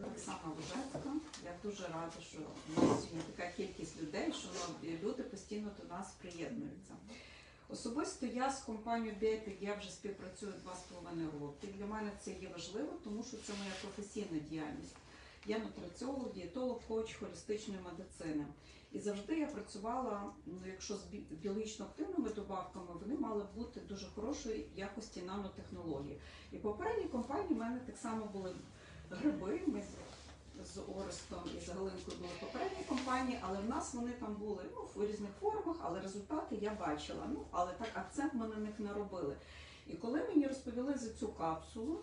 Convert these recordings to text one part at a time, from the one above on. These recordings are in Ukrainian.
Оксана Лужецька. Я дуже рада, що у нас сьогодні така кількість людей, що люди постійно до нас приєднуються. Особисто я з компанією Біотик я вже співпрацюю два з половиною роки. Для мене це є важливо, тому що це моя професійна діяльність. Я нутриціолог, дієтолог, коуч холістичної медицини. І завжди я працювала, ну якщо з біологічно активними добавками, вони мали бути дуже хорошої якості нанотехнології. І в попередній компанії в мене так само були гриби. Ми з, Орестом і з Галинкою були попередній компанії, але в нас вони там були ну, в різних формах, але результати я бачила. Ну, але так акцент ми на них не робили. І коли мені розповіли за цю капсулу,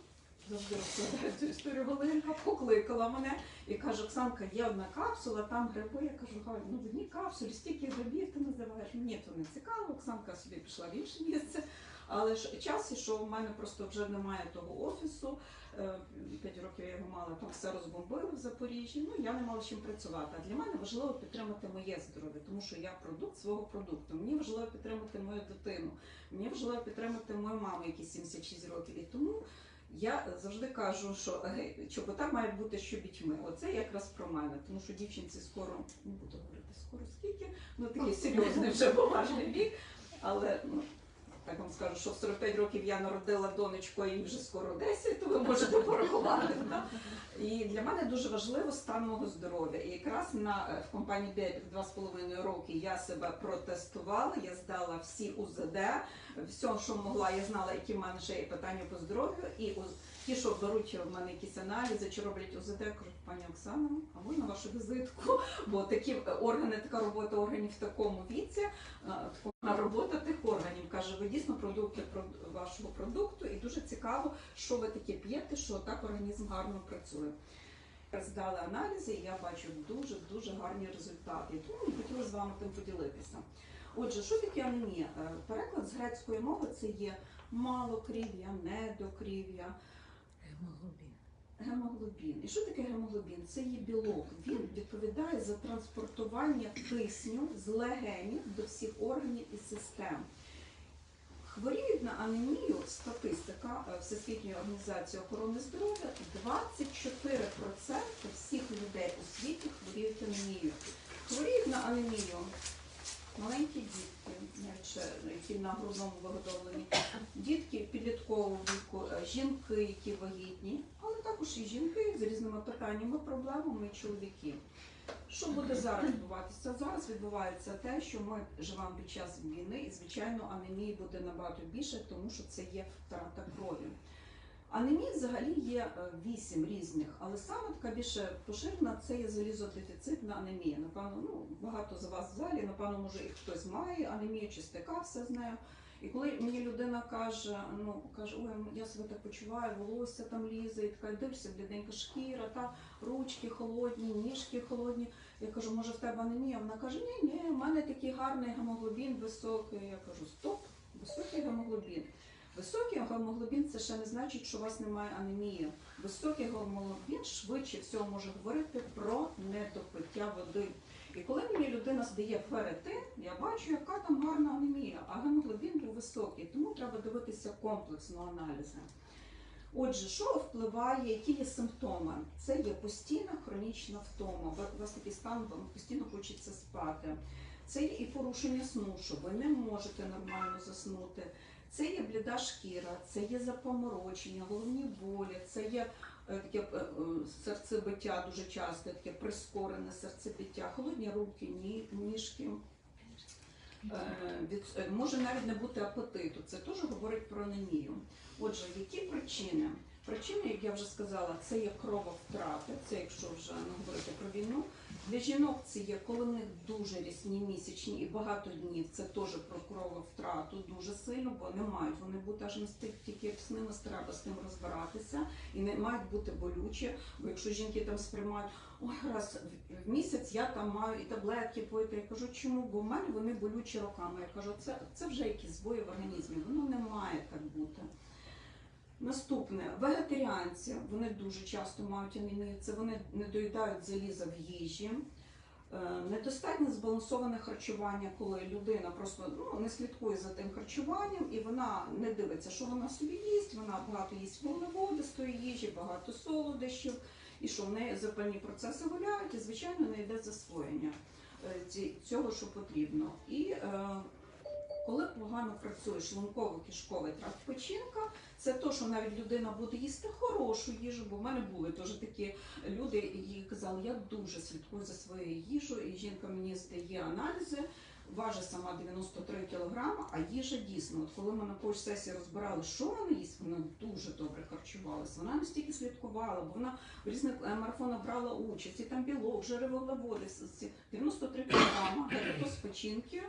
завжди розповідаю цю історію, Галинка покликала мене і каже, Оксанка, є одна капсула, там гриби. Я кажу, Галь, ну в одній капсулі стільки грибів ти називаєш. Мені то не цікаво, Оксанка собі пішла в інше місце. Але ж час ішов, в мене просто вже немає того офісу. Е, П'ять років я його мала, там все розбомбили в Запоріжжі. Ну я не мала з чим працювати. А для мене важливо підтримати моє здоров'я, тому що я продукт свого продукту. Мені важливо підтримати мою дитину. Мені важливо підтримати мою маму, якій 76 років. І тому я завжди кажу, що е, чобота має бути щобітьми. Оце якраз про мене, тому що дівчинці скоро не буду говорити скоро скільки, ну такий серйозний вже поважний вік. Але ну, так вам скажу, що в 45 років я народила донечку, їй вже скоро 10, так? І для мене дуже важливо стан мого здоров'я. І якраз на е, в компанії Бепік два з половиною роки я себе протестувала. Я здала всі УЗД, все, що могла, я знала, які в мене ще є питання по здоров'ю. І ті, що беруть в мене якісь аналізи чи роблять УЗД, кажуть, пані Оксана, а можна вашу візитку? Бо такі органи, така робота органів в такому віці, така робота тих органів. Каже, ви дійсно продукти вашого продукту, і дуже цікаво, що ви таке п'єте, що так організм гарно працює. Здали аналізи, і я бачу дуже дуже гарні результати. Тому я хотіла з вами тим поділитися. Отже, що таке анемія? Переклад з грецької мови це є малокрів'я, недокрів'я, Гемоглобін. Гемоглобін. І що таке гемоглобін? Це є білок. Він відповідає за транспортування кисню з легенів до всіх органів і систем. Хворіють на анемію, статистика е, Всесвітньої організації охорони здоров'я, 24% всіх людей у світі хворіють анемією. Хворіють на анемію маленькі дітки, які на грудному виготовленні, дітки підліткового віку, е, жінки, які вагітні, але також і жінки з різними питаннями, проблемами, і чоловіки. Що буде зараз відбуватися? Зараз відбувається те, що ми живемо під час війни, і звичайно анемії буде набагато більше, тому що це є втрата крові. Анемії взагалі є е, вісім різних, але саме така більше поширена це є залізодефіцитна анемія. Напевно, ну багато з вас в залі, напевно, може і хтось має анемію чи стикався з нею. І коли мені людина каже, ну каже, ой, я себе так почуваю, волосся там лізе, і така дивишся, бліденька шкіра, та ручки холодні, ніжки холодні. Я кажу, може в тебе анемія? Вона каже, ні, ні, в мене такий гарний гемоглобін високий. Я кажу, стоп, високий гемоглобін. Високий гемоглобін це ще не значить, що у вас немає анемії. Високий гемоглобін швидше всього може говорити про недопиття води. І коли мені людина здає ферритин, я бачу, яка там гарна анемія, а гемоглобін був високий, тому треба дивитися комплексно аналізи. Отже, що впливає, які є симптоми? Це є постійна хронічна втома. У вас такий стан, вам постійно хочеться спати. Це є і порушення сну, що ви не можете нормально заснути. Це є бліда шкіра, це є запоморочення, головні болі, це є е, таке е, е, серцебиття дуже часто, таке прискорене серцебиття, холодні руки, ні, ніжки. Від, може навіть не бути апетиту. Це теж говорить про анемію. Отже, які причини? Причини, як я вже сказала, це є крововтрати, це якщо вже не говорити про війну. Для жінок це є, коли в них дуже рісні місячні і багато днів. Це теж про крововтрату дуже сильно, бо не мають вони бути аж настільки як з ними треба з тим розбиратися і не мають бути болючі. Бо якщо жінки там сприймають, ой, раз в місяць я там маю і таблетки пити. Я кажу, чому? Бо в мене вони болючі роками. Я кажу, це, це вже якісь збої в організмі. Воно не має так бути. Наступне вегетаріанці, вони дуже часто мають анемію, це вони не доїдають заліза в їжі. Е, Недостатньо збалансоване харчування, коли людина просто ну, не слідкує за тим харчуванням і вона не дивиться, що вона собі їсть, вона багато їсть вуглеводистої їжі, багато солодощів. і що в неї запальні процеси гуляють, і звичайно не йде засвоєння е, цього, що потрібно. І е, працює шлунково-кишковий тракт печінка, це то, що навіть людина буде їсти хорошу їжу, бо в мене були теж такі люди, які казали, я дуже слідкую за своєю їжею, і жінка мені здає аналізи. Важить сама 93 кілограма, а їжа дійсно. От коли ми на коуч сесії розбирали, що вона їсть, вона дуже добре харчувалася. Вона настільки слідкувала, бо вона в різних е, марафонах брала участь, і там білок, жири вуглеводи, с- ці 93 кілограма, гепатоз печінки.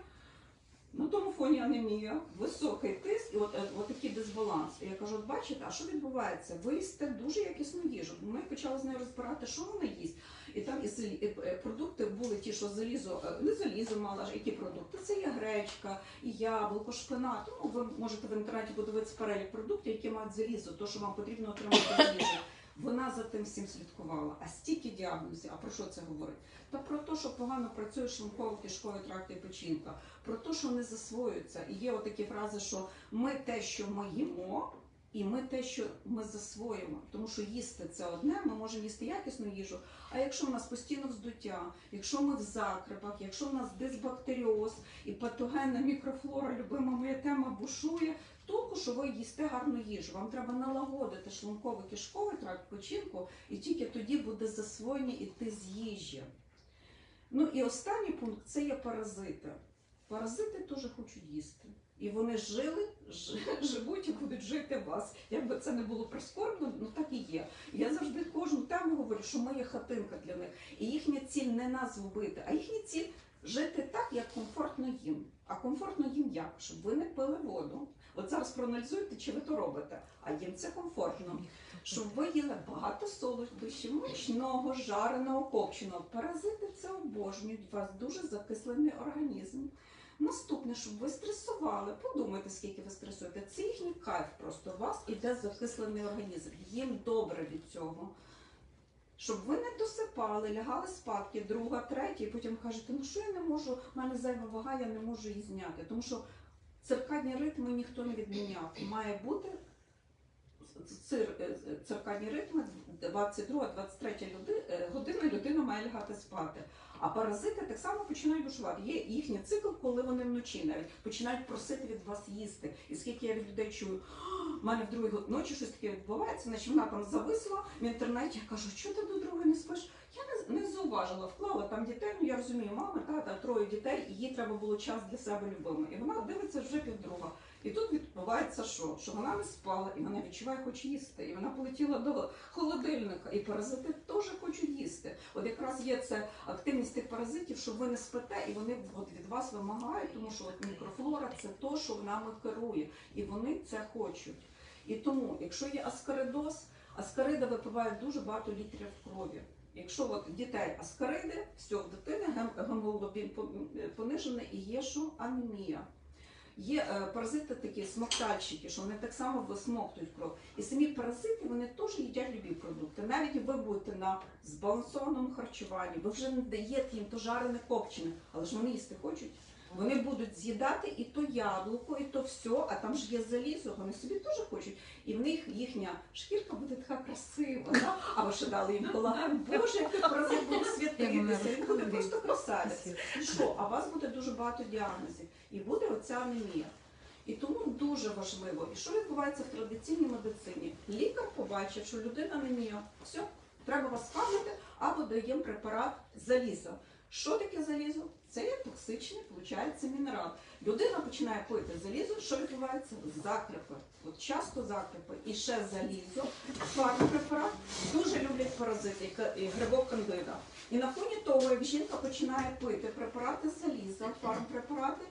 На тому фоні анемія, високий тиск і от, е, от такий дисбаланс. І я кажу, от бачите, а що відбувається? Ви їсте дуже якісну їжу. Ми почали з нею розбирати, що вона їсть. І там і е, продукти були ті, що залізо, е, не залізо мала, ж, які продукти. Це є гречка, і яблуко, шпинат. Ну, ви можете в інтернеті подивитися перелік продуктів, які мають залізо, то, що вам потрібно отримати з їжі. Вона за тим всім слідкувала. А стільки діагнозів, а про що це говорить? Та про те, що погано працює шлунково-кишковий тракт і печінка, про те, що не засвоюється. І є отакі фрази, що ми те, що ми їмо, і ми те, що ми засвоїмо. Тому що їсти це одне, ми можемо їсти якісну їжу. А якщо в нас постійно вздуття, якщо ми в закрипах, якщо в нас дисбактеріоз і патогенна мікрофлора, любима моя тема бушує, толку, що ви їсте гарну їжу. Вам треба налагодити шлунково-кишковий тракт печінку, і тільки тоді буде засвоєння іти з їжі. Ну і останній пункт це є паразити. Паразити теж хочуть їсти. І вони жили, живуть і будуть жити вас. Якби це не було прискорбно, ну так і є. Я завжди кожну тему говорю, що ми є хатинка для них. І їхня ціль не нас вбити, а їхня ціль жити так, як комфортно їм. А комфортно їм як? Щоб ви не пили воду. От зараз проаналізуйте, чи ви то робите. А їм це комфортно. Щоб ви їли багато солодощів, мучного, жареного, копченого. Паразити це обожнюють. У вас дуже закислений організм. Наступне, щоб ви стресували, подумайте, скільки ви стресуєте. Це їхній кайф просто. У вас іде закислений організм. Їм добре від цього. Щоб ви не досипали, лягали спадки, друга, третя, і потім кажете, ну що я не можу, в мене зайва вага, я не можу її зняти. Тому що циркадні ритми ніхто не відміняв. Має бути цир, е, циркадні ритми 22-23 люди, е, година людина має лягати спати. А паразити так само починають бушувати. Є їхній цикл, коли вони вночі навіть починають просити від вас їсти. І скільки я від людей чую, в мене в другій ночі щось таке відбувається, значить вона там зависла в інтернеті. Я кажу, що ти до другої не спиш? Я не, зауважила, вклала там дітей. Ну я розумію, мами, тата, троє дітей, і їй треба було час для себе любими. І вона дивиться вже півдруга. І тут відбувається що? Що вона не спала, і вона відчуває, хоче їсти. І вона полетіла до холодильника. І паразити теж хочуть їсти. От якраз є це активність тих паразитів, що ви не спите, і вони от від вас вимагають, тому що от мікрофлора це то, що нами керує, і вони це хочуть. І тому, якщо є аскаридоз, аскарида випивають дуже багато літрів крові. Якщо от дітей аскариди, все, в дитини гемоглобін понижений і є що анемія. Є е, паразити такі смоктальщики, що вони так само висмоктують кров. І самі паразити вони теж їдять любі продукти. Навіть ви будете на збалансованому харчуванні, ви вже не даєте їм то жарене копчене, але ж вони їсти хочуть. Вони будуть з'їдати і то яблуко, і то все, а там ж є залізо, вони собі теж хочуть. І в них їхня шкірка буде така красива. Да? А ви ще дали їм колаген. Боже, той паразит буде світитися, він буде просто красавець. Що? А у вас буде дуже багато діагнозів. І буде оця анемія. І тому дуже важливо, і що відбувається в традиційній медицині? Лікар побачив, що людина анемія, все, треба вас спавнити або даємо препарат заліза. Що таке залізо? Це є токсичний, виходить, мінерал. Людина починає пити залізо, що відбувається? Закрепи. От часто закрепи. І ще залізо, фармпрепарат. Дуже люблять паразити, і грибок кандида. І на фоні того, як жінка починає пити препарати заліза, фармпрепарати,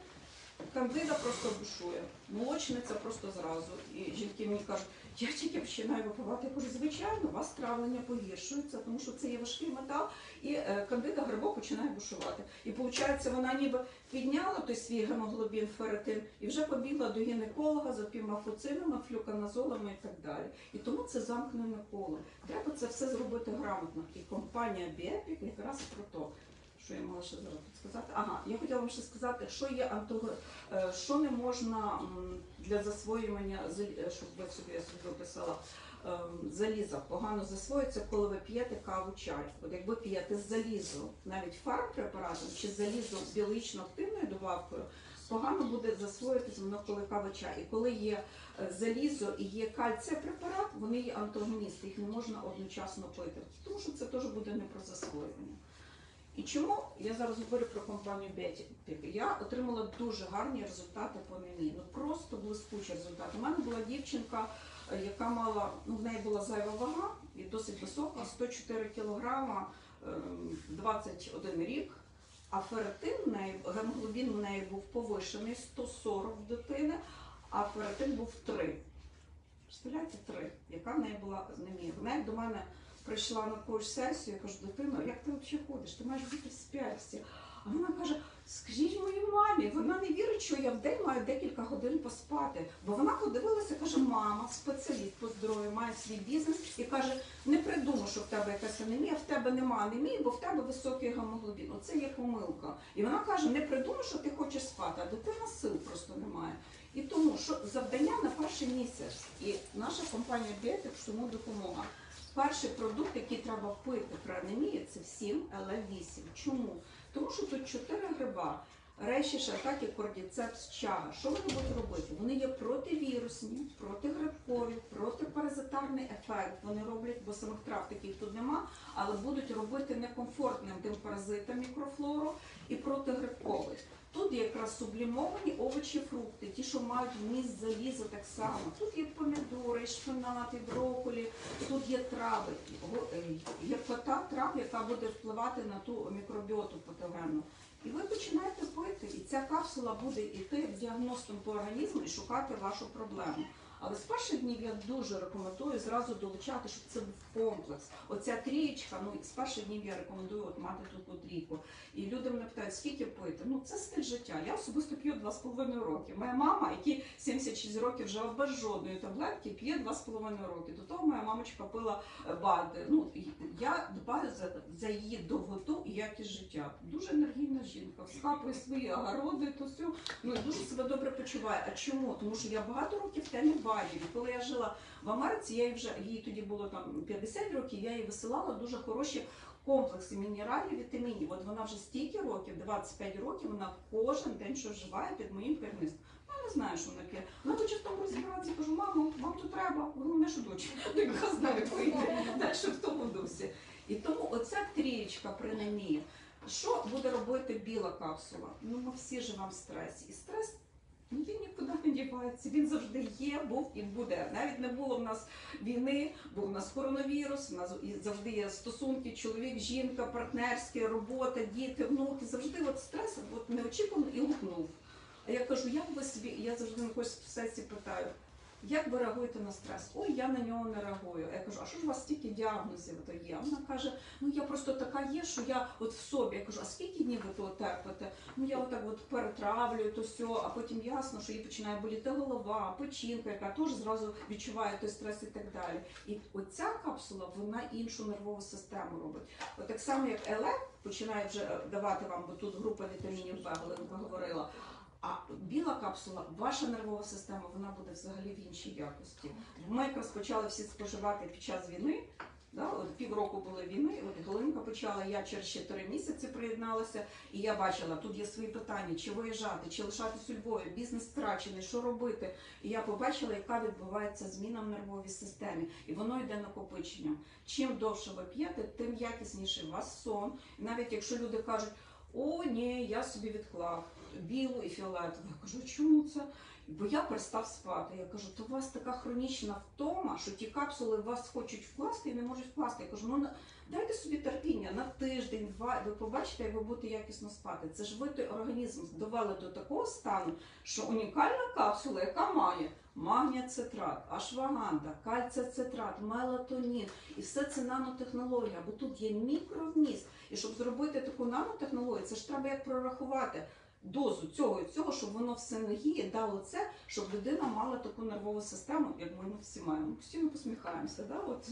кандида просто бушує. Молочниця просто зразу. І жінки мені кажуть, я тільки починаю випивати. Я кажу, звичайно, у вас травлення погіршується, тому що це є важкий метал, і е, кандида грибок починає бушувати. І виходить, вона ніби підняла той свій гемоглобін, ферритин, і вже побігла до гінеколога за півмафуцинами, флюканазолами і так далі. І тому це замкнене коло. Треба це все зробити грамотно. І компанія Біепік якраз про то. Що я мала ще зараз сказати? Ага, я хотіла вам ще сказати, що є е, що не можна для засвоювання, е, щоб ви собі я собі виписала, ем, заліза погано засвоюється, коли ви п'єте каву чай. От якби п'єте залізо, навіть фармпрепаратом чи залізо біологічно активною добавкою, погано буде засвоїтися воно, коли кава чай. І коли є е, залізо і є кальція препарат, вони є антагоністи, їх не можна одночасно пити, тому що це теж буде не про засвоювання. І чому я зараз говорю про компанію Бетік? Я отримала дуже гарні результати по анемії. Ну просто блискучі результати. У мене була дівчинка, яка мала, ну в неї була зайва вага і досить висока, 104 кілограма, ем, 21 рік. А феретин в неї, гемоглобін в неї був повишений 140 в дитини, а феретин був 3. Представляєте, 3. Яка в неї була анемія? В неї до мене прийшла на коуч сесію, я кажу, дитино, як ти взагалі ходиш? Ти маєш бути в. А вона каже: скажіть моїй мамі, вона не вірить, що я в день маю декілька годин поспати. Бо вона подивилася, каже, мама, спеціаліст по здоров'ю, має свій бізнес і каже, не придумай, що в тебе якась анемія, в тебе нема анемії, бо в тебе високий гемоглобін. Оце є помилка. І вона каже, не придумай, що ти хочеш спати, а дитина сил просто немає. І тому що завдання на перший місяць, і наша компанія Біотик тому допомога. Перший продукт, який треба пити при анемії, це 7 ЛВ8. Чому? Тому що тут 4 гриба. Реші, атаки, кордіцепс, чага. Що вони будуть робити? Вони є противірусні, протигрибкові, протипаразитарний ефект. Вони роблять, бо самих трав таких тут нема, але будуть робити некомфортним тим паразитам мікрофлору і протигрибковий. Тут якраз сублімовані овочі, фрукти, ті, що мають вміст заліза так само. Тут є шпинат, і брокколі, тут є трави. Го- е, трав, яка буде впливати на ту мікробіоту патогенну. І ви починаєте пити, і ця капсула буде йти діагностом по організму і шукати вашу проблему. Але з перших днів я дуже рекомендую зразу долучати, щоб це був комплекс. Оця трієчка, ну з перших днів я рекомендую от мати таку трійку. І люди мене питають, скільки пити? Ну це стиль життя. Я особисто п'ю 2,5 роки. Моя мама, якій 76 років вже без жодної таблетки, п'є 2,5 роки. До того моя мамочка пила е, БАДи. Ну я дбаю за, за її довготу і якість життя. Дуже енергійна жінка, вскапує свої огороди, то все. Ну дуже себе добре почуває. А чому? Тому що я багато років в темі БАДів. Коли я жила в Америці, я їй вже їй тоді було там 50 років, я їй висилала дуже хороші комплекси мінералів, вітамінів. От вона вже стільки років, 25 років, вона кожен день що вживає під моїм керівництвом. Ну, Я не знаю, що вона п'є. Вона хоче в тому розібратися, кажу, мамо, вам тут треба, головне, що дочка, яка знає, вийде далі в тому дусі. І тому оця трієчка при анемії. Що буде робити біла капсула? Ну, ми всі живемо в стресі. І стрес він нікуди не дівається. Він завжди є, був і буде. Навіть не було в нас війни, був у нас коронавірус, у нас завжди є стосунки, чоловік, жінка, партнерські, робота, діти, внуки. Завжди от стрес от неочікувано і гукнув. А я кажу, як ви собі, я завжди на когось в сесії питаю, як ви реагуєте на стрес? Ой, я на нього не реагую. Я кажу, а що ж у вас стільки діагнозів то є? Вона каже, ну я просто така є, що я от в собі. Я кажу, а скільки днів ви того терпите? Ну я отак от перетравлюю то все, а потім ясно, що їй починає боліти голова, печінка, яка теж зразу відчуває той стрес і так далі. І оця капсула вона іншу нервову систему робить. От так само, як ЕЛЕ починає вже давати вам, бо тут група вітамінів Б, Галинка говорила. А біла капсула, ваша нервова система, вона буде взагалі в іншій якості. Ми якраз почали всі споживати під час війни. Да, от півроку були війни, от Галинка почала, я через ще три місяці приєдналася, і я бачила, тут є свої питання, чи виїжджати, чи лишатись у Львові, бізнес втрачений, що робити. І я побачила, яка відбувається зміна в нервовій системі, і воно йде накопиченням. Чим довше ви п'єте, тим якісніший у вас сон. І навіть якщо люди кажуть, о, ні, я собі відклав білу і фіолетову. Я кажу, чому це? Бо я перестав спати. Я кажу, то у вас така хронічна втома, що ті капсули вас хочуть вкласти і не можуть вкласти. Я кажу, ну дайте собі терпіння на тиждень, два, ви побачите, як ви будете якісно спати. Це ж ви той організм довели до такого стану, що унікальна капсула, яка має магнієцитрат, ашваганда, кальцицетрат, мелатонін, і все це нанотехнологія, бо тут є мікровміст. І щоб зробити таку нанотехнологію, це ж треба як прорахувати дозу цього і цього, щоб воно в синергії дало це, щоб людина мала таку нервову систему, як ми всі маємо. Постійно посміхаємося. Да? От,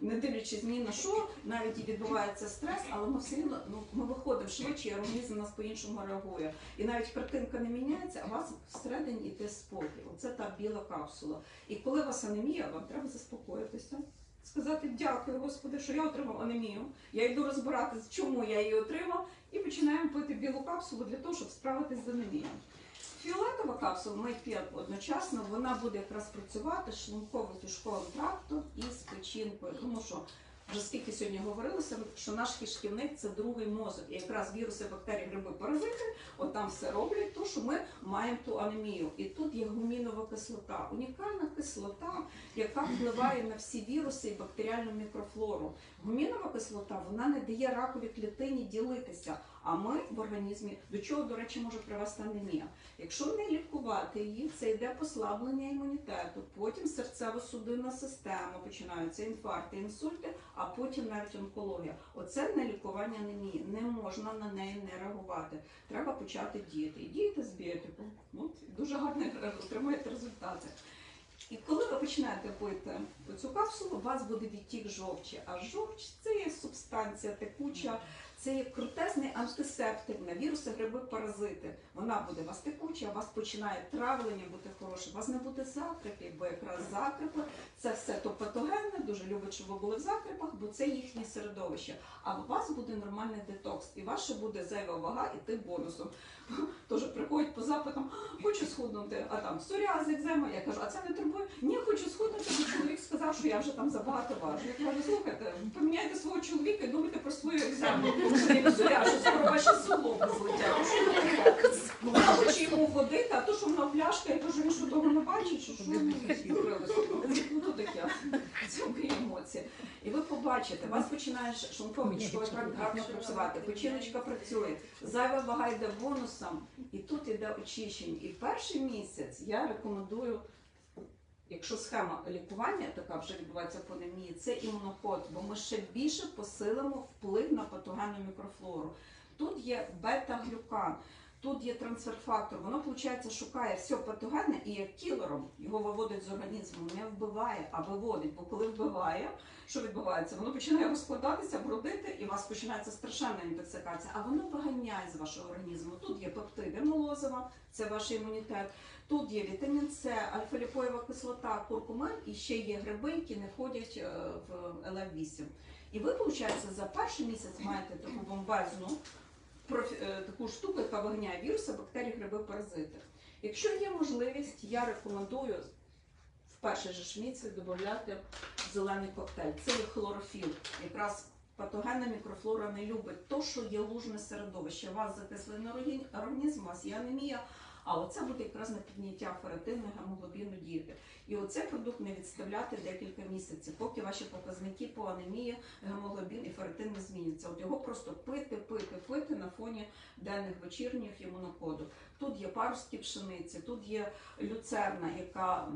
не дивлячись ні на що, навіть і відбувається стрес, але ми все рівно ну, ми виходимо швидше, і організм у нас по-іншому реагує. І навіть картинка не міняється, а у вас всередині йде спокій. Оце та біла капсула. І коли у вас анемія, вам треба заспокоїтися. Сказати дякую, Господи, що я отримав анемію. Я йду розбиратись, чому я її отримав, і починаємо пити білу капсулу для того, щоб справитись з анемією. Фіолетова капсула ми п'ємо одночасно, вона буде якраз працювати з шлунково-кишковим трактом і з печінкою. Тому що вже скільки сьогодні говорилося, що наш кишківник це другий мозок. І якраз віруси, бактерії, гриби, паразити, от там все роблять, то що ми маємо ту анемію. І тут є гумінова кислота, унікальна кислота, яка впливає на всі віруси і бактеріальну мікрофлору. Гумінова кислота вона не дає раковій клітині ділитися. А ми в організмі до чого, до речі, може привести анемія. Якщо не лікувати її, це йде послаблення імунітету, потім серцево-судинна система, починаються інфаркти, інсульти, а потім навіть онкологія. Оце не лікування анемії. Не можна на неї не реагувати. Треба почати діяти. І діяти з біотипу. От дуже гарно отримуєте результати. І коли ви починаєте пити цю капсулу, у вас буде відтік жовчі. А жовч це є субстанція текуча, це є крутезний антисептик на віруси, гриби, паразити. Вона буде вас текуча, у вас починає травлення бути хороше, у вас не буде закрепів, бо якраз закрепи це все то патогенне, дуже любить, щоб ви були в закрепах, бо це їхнє середовище. А у вас буде нормальний детокс, і ваша буде зайва вага іти бонусом. Тож приходять по запитам, хочу схуднути, а там псоріаз, екзема. Я кажу, а це не турбує? Ні, хочу схуднути, бо чоловік сказав, що я вже там забагато важу. Я кажу, слухайте, поміняйте свого чоловіка і думайте про свою екзему. Що скоро ваші суглоби злетять. Ви таке? Ну, йому водити, а то, що вона пляшка, я кажу, він що того не бачить, що що відкрилися? Ну, то таке. Це емоції. І ви побачите, вас починає шлунковий кишковий тракт гарно працювати, печіночка працює, зайва вага йде бонусом, і тут йде очищення. І перший місяць я рекомендую, якщо схема лікування така вже відбувається по це імуноход, бо ми ще більше посилимо вплив на патогенну мікрофлору. Тут є бета-глюкан. Тут є трансфер-фактор, воно, виходить, шукає все патогенне і як кілером його виводить з організму, не вбиває, а виводить. Бо коли вбиває, що відбувається? Воно починає розкладатися, бродити, і у вас починається страшенна інтоксикація, а воно виганяє з вашого організму. Тут є пептиди молозива, це ваш імунітет. Тут є вітамін С, альфа-ліпоєва кислота, куркумин і ще є гриби, які не входять е, в ЛФ8. І ви, виходить, за перший місяць маєте таку бомбезну е, таку штуку, яка виганяє віруси, бактерії, гриби, паразити. Якщо є можливість, я рекомендую в перший же ж місяць додати зелений коктейль. Це є хлорофіл. Якраз патогенна мікрофлора не любить то, що є лужне середовище. У вас закислений органі- організм, у вас є анемія. А оце буде якраз на підняття феретину, гемоглобіну діти. І оцей продукт не відставляти декілька місяців, поки ваші показники по анемії, гемоглобін і феретин не зміняться. От його просто пити, пити, пити на фоні денних вечірніх імунокоду. Тут є паростки пшениці, тут є люцерна, яка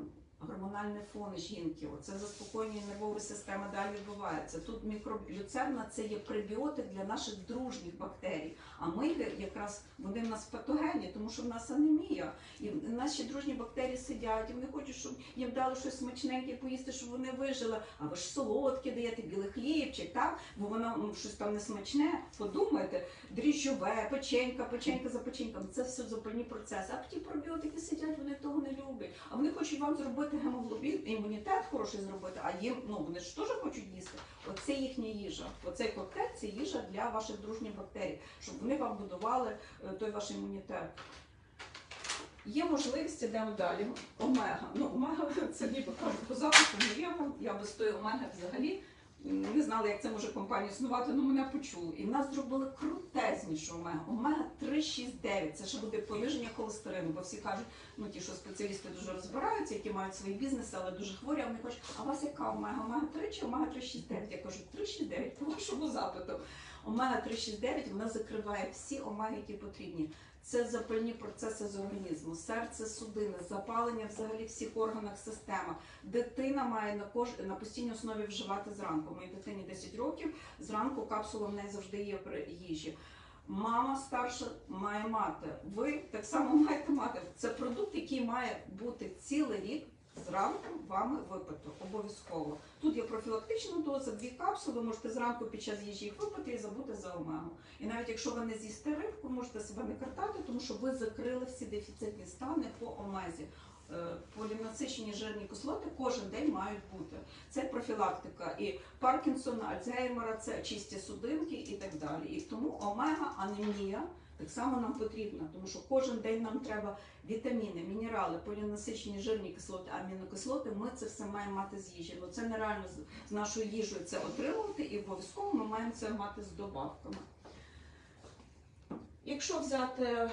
гормональний фон жінки. Оце заспокоєння нервової системи далі відбувається. Тут мікро... люцерна це є пребіотик для наших дружніх бактерій. А ми якраз вони в нас патогенні, тому що в нас анемія. І наші дружні бактерії сидять, і вони хочуть, щоб їм дали щось смачненьке поїсти, щоб вони вижили. А ви ж солодке даєте, білий хлібчик, так? Бо воно щось там не смачне. Подумайте, дріжджове, печенька, печенька за печеньком. Це все запальні процеси. А ті пробіотики сидять, вони того не люблять. А вони хочуть вам зробити гемоглобін, імунітет хороший зробити, а їм ну вони ж теж хочуть їсти. Оце їхня їжа. Оцей коктейль це їжа для ваших дружніх бактерій, щоб вони вам будували е, той ваш імунітет. Є можливість, йдемо далі. Омега. Ну, омега це ніби кажуть, по запиту не. Я без тої омеги взагалі не знала, як це може компанія існувати, але мене почули. І в нас зробили крутезнішу омегу. Омега 369. Це ще буде пониження холестерину, бо всі кажуть, ну ті, що спеціалісти дуже розбираються, які мають свої бізнеси, але дуже хворі, а вони кажуть, а у вас яка омега? Омега 3 чи омега 369? Я кажу, 369 по вашому запиту. Омега 369 вона закриває всі омеги, які потрібні. Це запальні процеси з організму, серце, судини, запалення взагалі всіх органах системи. Дитина має на кож на постійній основі вживати зранку. Моїй дитині 10 років. Зранку капсула в неї завжди є при їжі. Мама старша має мати. Ви так само маєте мати. Це продукт, який має бути цілий рік зранку вами випито обов'язково. Тут є профілактична доза, дві капсули, можете зранку під час їжі їх випити і забути за омегу. І навіть якщо ви не з'їсте рибку, можете себе не картати, тому що ви закрили всі дефіцитні стани по омезі. Е, Полінасичені жирні кислоти кожен день мають бути. Це профілактика і Паркінсона, Альцгеймера, це чисті судинки і так далі. І тому омега, анемія так само нам потрібна, тому що кожен день нам треба вітаміни, мінерали, полінасичені жирні кислоти, амінокислоти. Ми це все маємо мати з їжі. Бо це нереально з нашою їжею це отримувати, і обов'язково ми маємо це мати з добавками. Якщо взяти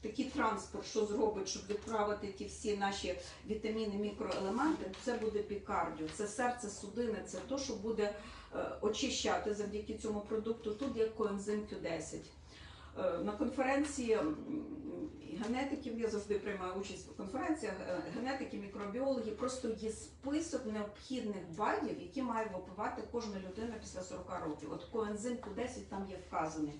такий транспорт, що зробить, щоб відправити ті всі наші вітаміни, мікроелементи, це буде пікардіо, це серце судини, це то, що буде е, очищати завдяки цьому продукту. Тут є коензим Q10. Е, На конференції генетиків я завжди приймаю участь в конференціях. е, Генетики, мікробіологи просто є список необхідних бадів, які має випивати кожна людина після 40 років. От коензим Q10 там є вказаний.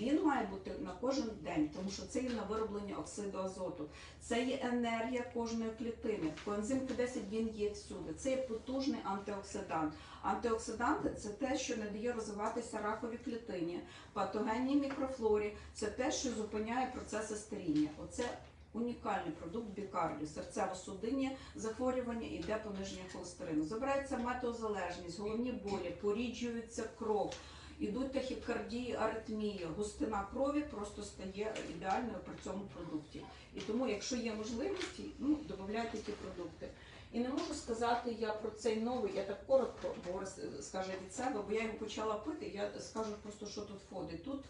Він має бути на кожен день, тому що це є на вироблення оксиду азоту. Це є енергія кожної клітини. Коензим Q10 він є всюди. Це є потужний антиоксидант. Антиоксиданти це те, що не дає розвиватися раковій клітині, патогенній мікрофлорі. Це те, що зупиняє процеси старіння. Оце унікальний продукт бікардіо, серцево-судинні захворювання і де пониження холестерину. Забирається метеозалежність, головні болі, поріджується кров. Ідуть тахікардії, аритмії, густина крові просто стає ідеальною при цьому продукті. І тому, якщо є можливість, ну додавайте ті продукти. І не можу сказати я про цей новий, я так коротко, Борис скаже від себе, бо я його почала пити. Я скажу просто, що тут входить. Тут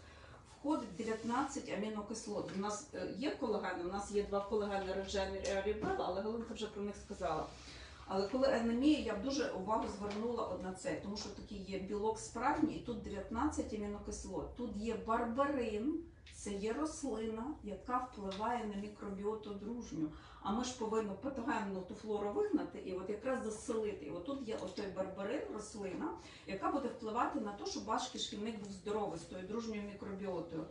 входить 19 амінокислот. У нас е, є колагени, у нас є два колагени Режен і Рібел, але Галинка вже про них сказала. Але коли анемія, я б дуже увагу звернула на це, тому що такий є білок справжній, і тут 19 амінокислот. Тут є барбарин, це є рослина, яка впливає на мікробіоту дружню. А ми ж повинні патогенну ту флору вигнати і от якраз заселити. І от тут є отой барбарин, рослина, яка буде впливати на те, щоб ваш кишківник був здоровий з тою дружньою мікробіотою.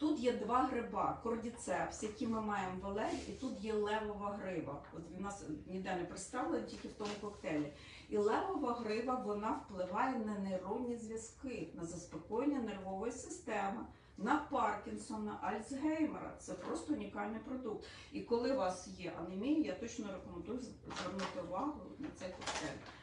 Тут є два гриба, кордіцепс, які ми маємо в олені, і тут є левова гриба. От в нас ніде не представлено, тільки в тому коктейлі. І левова гриба вона впливає на нейронні зв'язки, на заспокоєння нервової системи, на Паркінсона, Альцгеймера. Це просто унікальний продукт. І коли у вас є анемія, я точно рекомендую звернути увагу на цей коктейль.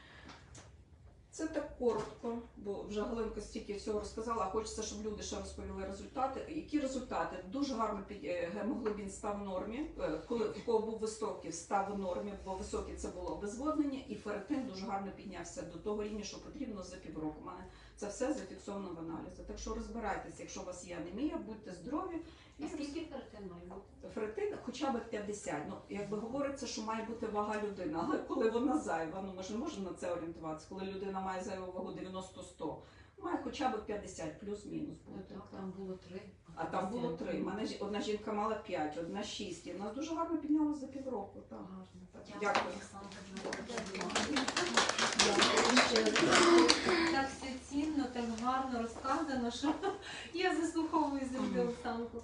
Це так коротко, бо вже Галинка стільки всього розказала, хочеться, щоб люди ще розповіли результати. Які результати? Дуже гарно під е, гемоглобін став в нормі. Е, Коли в кого був високий, став в нормі, бо високий це було обезводнення, і ферритин дуже гарно піднявся до того рівня, що потрібно за півроку. У мене це все зафіксовано в аналізі. Так що розбирайтеся, якщо у вас є анемія, будьте здорові. І скільки фертин має бути? Ферритин хоча б 50. Ну, якби говориться, що має бути вага людини, але коли вона зайва, ну ми ж не можемо на це орієнтуватися. Коли людина має зайву вагу 90-100, має хоча б 50, плюс-мінус Ну так, там було три. А там було три. Мене одна жінка мала 5, одна 6. І в нас дуже гарно піднялося за півроку. Так. Гарно. Дякую. Все цінно, так гарно розказано, що я заслуховую завжди Оксанку.